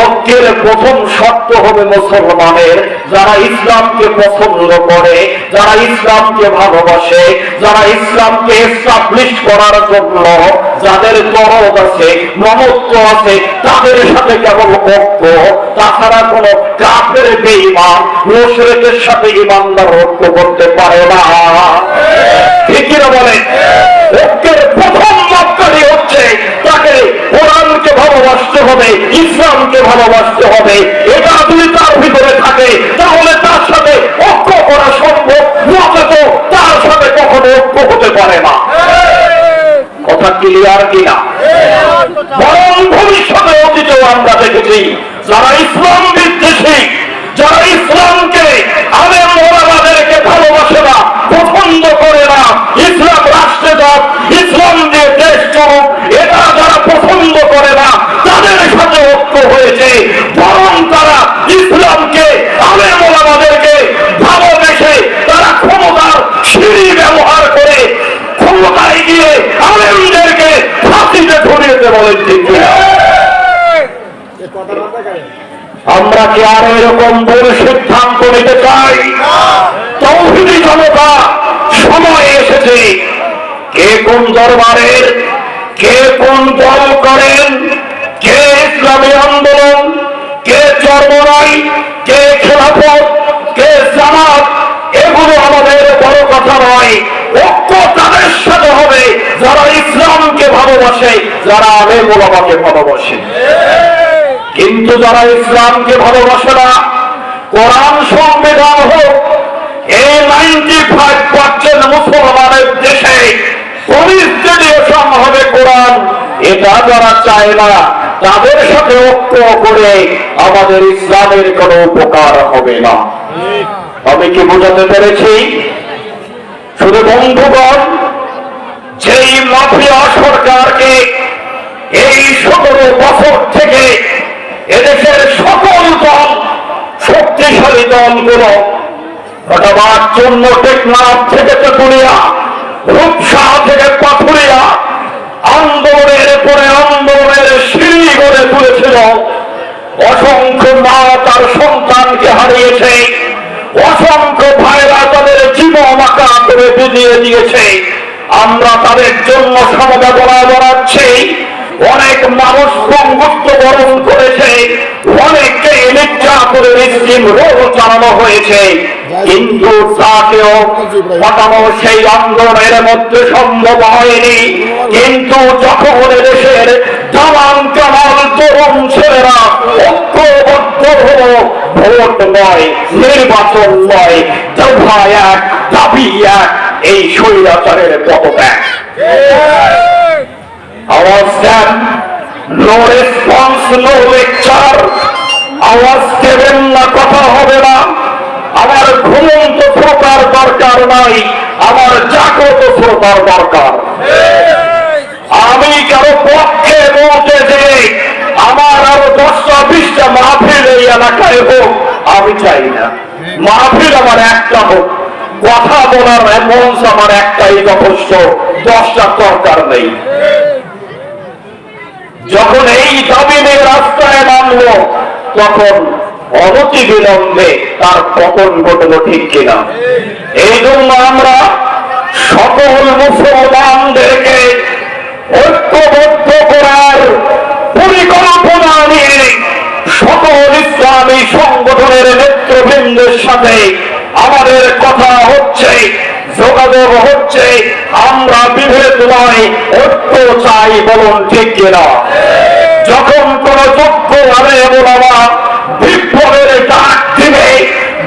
ঐক্যের প্রথম শর্ত হবে মুসলমানের, যারা ইসলামকে পছন্দ করে, যারা ইসলামকে ভালোবাসে, যারা ইসলামকে এস্টাবলিশ করার জন্য যাদের দরদ আছে, মমত্ব আছে, তাদের সাথে কেবল ঐক্য তাছাড়া কোন কাফের বেঈমান মুশরিকের সাথে ইমানদার ঐক্য করতে পারে না। ঠিক কিনা বলেন? ঐক্যের প্রথম হবে, ইসলামকে ভালোবাসতে হবে, এটা যদি তার ভিতরে থাকে, তাহলে তার সাথে ঐক্য করা সম্ভব নচেত তার সাথে কখনো ঐক্য হতে পারে না। কথা ক্লিয়ার কিনা? বরং ভবিষ্যতে অতীতেও আমরা দেখেছি, যারা ইসলাম বিদ্বেষী, যারা ইসলামকে আলেম ওলামাদেরকে ভালোবাসে না পছন্দ করে না ইসলাম রাষ্ট্রে যাক ইসলাম দিয়ে দেশ চলুক এটা যারা পছন্দ করে না তাদের সাথে ঐক্য হয়েছে বরং তারা ইসলামকে আলেম ওলামাদেরকে ভালোবেসে তারা ক্ষমতার সিঁড়ি ব্যবহার করে ক্ষমতায় গিয়ে আলেমদেরকে ফাঁসিতে ধরিয়েতে বলেন ঠিক কিনা? আমরা কি আর এরকম ভুল সিদ্ধান্ত নিতে চাই। তৌহিদি জনতা, সময় এসেছে। কে কোন দরবারের, কে কোন দল করেন, কে ইসলামী আন্দোলন, কে চর্মরাই কে খেলাফত, কে জামাত, এগুলো আমাদের বড় কথা নয়। ঐক্য তাদের সাথে হবে। যারা ইসলামকে ভালোবাসে, যারা আলেম ওলামাকে ভালোবাসে। কিন্তু যারা ইসলামকে ভালোবাসে না, কোরআন সংবিধান হোক, এই নাইনটি ফাইভ পার্সেন্ট মুসলমানের দেশে পরিস্থিতিশন হবে কোরআন। এটা যারা চায় না, তাদের সাথে ঐক্য করে আমাদের ইসলামের কোনো উপকার হবে না। আমি কি বোঝাতে পেরেছি? শুধু বন্ধুগণ, যেই মাফিয়া সরকারকে এই সতেরো বছর থেকে এদেশের সকল দল, শক্তিশালী দলগুলো ঘটাবার জন্য টেকনাফ থেকে তেতুলিয়া রূপসা থেকে পাথুরিয়া আন্দোলনের পরে আন্দোলনের সিঁড়ি গড়ে তুলেছিল। অসংখ্য মা তার সন্তানকে হারিয়েছে। অসংখ্য ভাইরা তাদের জীবন আঁকা করে বুঝিয়ে দিয়েছে। আমরা তাদের জন্য সমবেদনা জানাচ্ছি। অনেক মানুষ পঙ্গুত্ব বরণ করেছে অনেককে নির্যাতনের স্কিম রোগ চালানো হয়েছে। কিন্তু তাকেও হটানো সেই আন্দোলনের মধ্যে সম্ভব হয়নি। কিন্তু যখন দেশের জামান কামাল তরুণ ছেলেরা ঐক্যবদ্ধ হলো, ভোট নয়, নির্বাচন নয়, দফা এক, দাবি এক, এই স্বৈরাচারের পদত্যাগ। আওয়াজ দেন। নো রেসপন্স নো লেকচার আওয়াজ দেবেন না, কথা হবে না। আমার ঘুমন্ত শ্রোতার দরকার নাই। আমার জাগ্রত শ্রোতার দরকার। আমি কারও পক্ষে বলতে যে আমার আরও দশটা, বিশটা মাহফিল এই এলাকায় হোক, আমি চাই না। মাহফিল আমার একটা হোক। কথা বলার মঞ্চ আমার একটাই যথেষ্ট, দশটা দরকার নেই। যখন এই নিয়ে রাস্তায় নামলো, তখন অনতি বিলম্বে তার পতন ঘটলো ঠিক কিনা? এই জন্য আমরা সকল মুসলমানদেরকে ঐক্যবদ্ধ করার পরিকল্পনা নিয়ে সকল ইসলামী সংগঠনের নেতৃবৃন্দের সাথে আমাদের কথা হচ্ছে, যোগাযোগ হচ্ছে নয় ঐক্য চাই বলুন ঠিক কিনা? যখন কোন যোগ্য আরে বাবা বিপ্লবের ডাক দিবে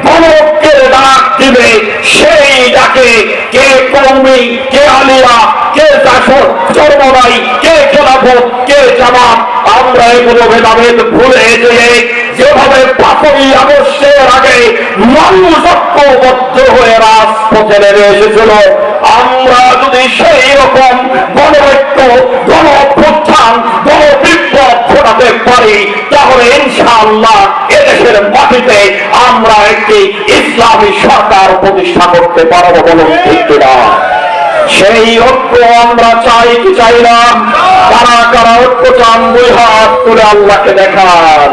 গণকের ডাক দিবে, সেই ডাকে কে কৌমি কে আলিয়া, কে দাসর চর্মরাই কে খেলাফত, কে জামাত, আমরা এগুলো ভেদাভেদ ভুলে যেয়ে যেভাবে পাথরি আবশ্যের আগে মানুষ ঐক্যবদ্ধ হয়ে রাজপথে নেমে এসেছিল। আমরা যদি সেই রকম গণঐক্য গণ অভ্যুত্থান গণ বিপ্লব ঘটাতে পারি, তাহলে ইনশাআল্লাহ এদেশের মাটিতে আমরা একটি ইসলামী সরকার প্রতিষ্ঠা করতে পারব বলুন ঠিক সেই ঐক্য আমরা চাই কি চাইলাম কারা কারা ঐক্য চান দুই হাত তুলে আল্লাহকে দেখান।